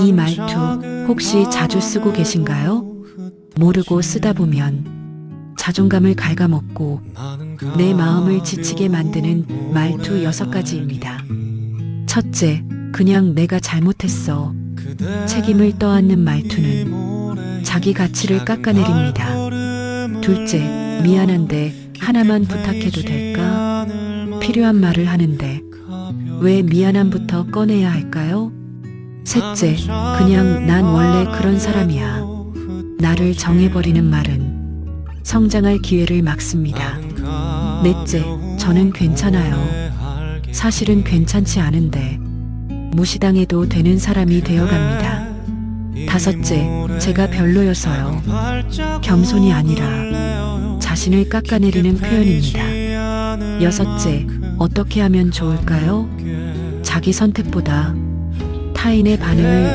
이 말투 혹시 자주 쓰고 계신가요? 모르고 쓰다 보면 자존감을 갉아먹고 내 마음을 지치게 만드는 말투 여섯 가지입니다. 첫째, 그냥 내가 잘못했어. 책임을 떠안는 말투는 자기 가치를 깎아내립니다. 둘째, 미안한데 하나만 부탁해도 될까? 필요한 말을 하는데 왜 미안함부터 꺼내야 할까요? 셋째, 그냥 난 원래 그런 사람이야. 나를 정해버리는 말은 성장할 기회를 막습니다. 넷째, 저는 괜찮아요. 사실은 괜찮지 않은데 무시당해도 되는 사람이 되어갑니다. 다섯째, 제가 별로여서요. 겸손이 아니라 자신을 깎아내리는 표현입니다. 여섯째, 어떻게 하면 좋을까요? 자기 선택보다 타인의 반응을